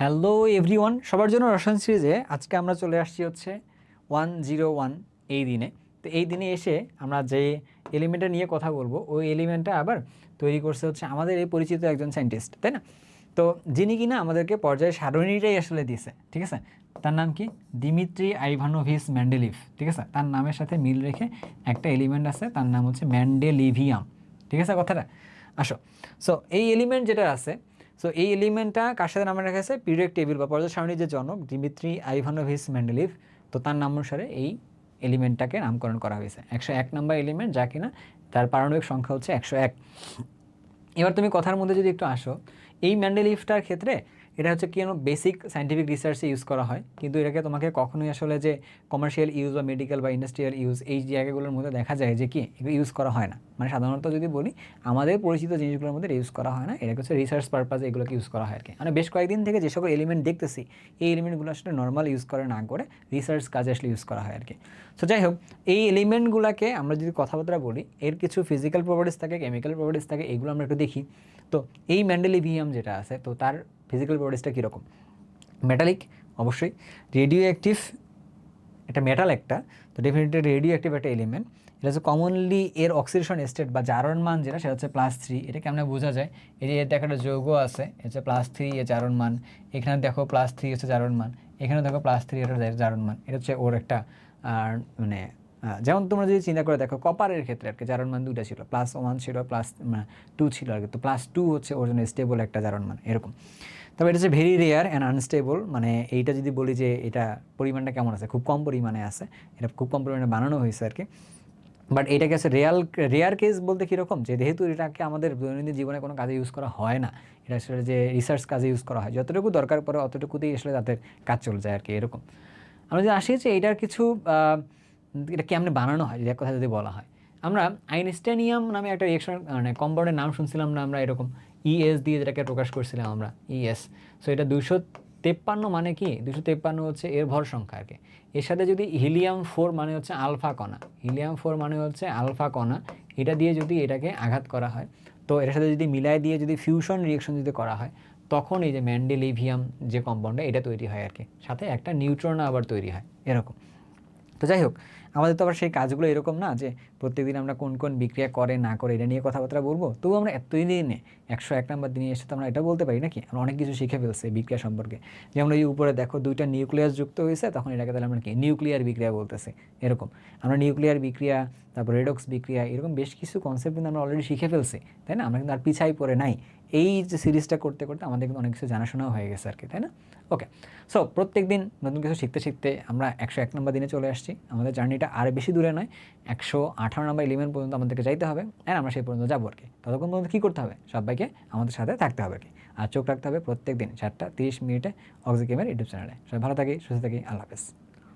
Hello everyone সবার জন্য রসায়ন সিরিজে আজকে আমরা চলে আসছি হচ্ছে ওয়ান জিরো ওয়ান এই দিনে। তো এই দিনে এসে আমরা যে এলিমেন্টটা নিয়ে কথা বলব, ওই এলিমেন্টটা আবার তৈরি করছে হচ্ছে আমাদের এই পরিচিত একজন সায়েন্টিস্ট তাই না? তো যিনি কিনা আমাদেরকে পর্যায়ে সারণীটাই আসলে দিছে ঠিক আছে? তার নাম কি? দিমিত্রি আইভানোভিস ম্যান্ডেলিভ, ঠিক আছে? তার নামের সাথে মিল রেখে একটা এলিমেন্ট আছে, তার নাম হচ্ছে ম্যান্ডেলিভিয়াম, ঠিক আছে কথাটা? আসো। সো এই এলিমেন্ট যেটা আছে সো এই এলিমেন্টটা কার সাথে নাম রাখা আছে পিরিয়ড টেবিল বা পর্যায় সারণীর যে জনক দিমিত্রি আইভানোভিস ম্যান্ডেলিভ তো তার নাম অনুসারে এই এলিমেন্টটাকে নামকরণ করা হয়েছে। একশো এক নম্বর এলিমেন্ট যা কিনা তার পারমাণবিক সংখ্যা হচ্ছে একশো এক। এবার তুমি কথার মধ্যে যদি একটু আসো, এই ম্যান্ডেলিফটার ক্ষেত্রে এটা হচ্ছে কি বেসিক সাইন্টিফিক রিসার্চে ইউজ করা হয়। কিন্তু এটাকে তোমাকে কখনোই আসলে যে কমার্শিয়াল ইউজ বা মেডিকেল বা ইন্ডাস্ট্রিয়াল ইউজ এই জায়গাগুলোর মধ্যে দেখা যায় যে কি এগুলো ইউজ করা হয় না। মানে সাধারণত যদি বলি, আমাদের পরিচিত জিনিসগুলোর মধ্যে ইউজ করা হয় না। এটাকে হচ্ছে রিসার্চ পারপাজে এগুলোকে ইউজ করা হয় আর কি। মানে বেশ কয়েকদিন থেকে যে সকল এলিমেন্ট দেখতেছি, এই এলিমেন্টগুলো আসলে নর্মাল ইউজ করে না করে রিসার্চ কাজে আসলে ইউজ করা হয় আর কি। সো যাই হোক, এই এলিমেন্টগুলোকে আমরা যদি কথাবার্তা বলি, এর কিছু ফিজিক্যাল প্রপার্টিস থাকে কেমিক্যাল প্রপার্টিস থাকে, এগুলো আমরা একটু দেখি। তো এই ম্যান্ডেলিভিয়াম যেটা আছে, তো তার ফিজিক্যাল প্রপার্টিসটা কীরকম? মেটালিক অবশ্যই। রেডিও অ্যাক্টিভ এটা মেটাল একটা, তো ডেফিনেটলি রেডিও অ্যাক্টিভ একটা এলিমেন্ট এটা হচ্ছে কমনলি এর অক্সিডেশন স্টেট বা জারণ মান যেটা, সেটা হচ্ছে প্লাস থ্রি এটা কেমন বোঝা যায়? এই যে এর দেখো একটা যৌগ আছে এটা হচ্ছে প্লাস থ্রি এর জারণ মান, এখানে দেখো প্লাস থ্রি হচ্ছে জারণ মান, এখানে দেখো প্লাস থ্রি এটা জারণ মান। এটা হচ্ছে ওর একটা মানে যেমন তোমরা যদি চিন্তা করে দেখো কপারের ক্ষেত্রে আর কি জারণ মান দুইটা ছিল। প্লাস ওয়ান ছিল প্লাস টু ছিল আর কি। তো প্লাস টু হচ্ছে ওর জন্য স্টেবল একটা জারণ মান, এরকম। তবে এটা হচ্ছে ভেরি রেয়ার অ্যান্ড আনস্টেবল মানে এইটা যদি বলি যে এটা পরিমাণটা কেমন আছে, খুব কম পরিমাণে আছে, এটা খুব কম পরিমাণে বানানো হয়েছে আর কি। বাট এটাকে আছে রিয়াল রেয়ার কেস বলতে কীরকম, যে যেহেতু এটাকে আমাদের দৈনন্দিন জীবনে কোনো কাজে ইউজ করা হয় না, এটা আসলে যে রিসার্চ কাজে ইউজ করা হয়, যতটুকু দরকার পড়ে অতটুকুতেই আসলে তাদের কাজ চলে যায় আর কি, এরকম। আমরা যদি আসি যে এটার কিছু এটা কেমনে বানানো হয় যদি এক কথা যদি বলা হয়। আমরা আইনস্টাইনিয়াম নামে একটা রিয়েকশন মানে কম্পাউন্ডের নাম শুনছিলাম না আমরা এরকম ইএস দিয়ে যেটাকে প্রকাশ করছিলাম আমরা ইএস সো এটা দুশো তেপ্পান্ন মানে কি? দুশো তেপ্পান্ন হচ্ছে এর ভর সংখ্যা আর কি। এর সাথে যদি হিলিয়াম ফোর মানে হচ্ছে আলফা কণা, হিলিয়াম ফোর মানে হচ্ছে আলফা কণা, এটা দিয়ে যদি এটাকে আঘাত করা হয়, তো এর সাথে যদি মিলাই দিয়ে যদি ফিউশন রিয়েকশন যদি করা হয়, তখন এই যে ম্যান্ডেলিভিয়াম যে কম্পাউন্ডটা এটা তৈরি হয় আর কি। সাথে একটা নিউট্রন আবার তৈরি হয়, এরকম। তো যাই হোক, আমাদের তো আবার সেই কাজগুলো এরকম না যে প্রত্যেকদিন আমরা কোন কোন বিক্রিয়া করে, না করে এটা নিয়ে কথাবার্তা বলব। তবু আমরা এতই দিনে একশো এক নম্বর দিনে এসে তো আমরা এটা বলতে পারি নাকি? আমরা অনেক কিছু শিখে ফেলছি বিক্রিয়া সম্পর্কে। যেমন এই উপরে দেখো দুইটা নিউক্লিয়াস যুক্ত হয়েছে, তখন এটাকে তাহলে আমরা কি? নিউক্লিয়ার বিক্রিয়া বলতেছে, এরকম। আমরা নিউক্লিয়ার বিক্রিয়া, তারপর রেডক্স বিক্রিয়া, এরকম বেশ কিছু কনসেপ্ট কিন্তু আমরা অলরেডি শিখে ফেলছি, তাই না? আমরা কিন্তু আর পিছাই পড়ে নাই। এই যে সিরিজটা করতে করতে আমাদের কিন্তু অনেক কিছু জানাশোনাও হয়ে গেছে আর কি, তাই না? ওকে সো প্রত্যেক দিন নতুন কিছু শিখতে শিখতে আমরা একশো এক নম্বর দিনে চলে আসছি। আমাদের জার্নিটা আর বেশি দূরে নয়, একশো আঠারো নম্বর ইলেভেন পর্যন্ত আমাদেরকে যাইতে হবে আর আমরা সেই পর্যন্ত যাব আর কি। ততক্ষণ পর্যন্ত কী করতে হবে? সবাইকে আমাদের সাথে থাকতে হবে আর কি। আর চোখ রাখতে হবে প্রত্যেক দিন চারটা তিরিশ মিনিটে অক্সিকেমের ইউটিউব চ্যানেলে। সবাই ভালো থাকি, সুস্থ থাকি, আল্লাহ হাফেজ।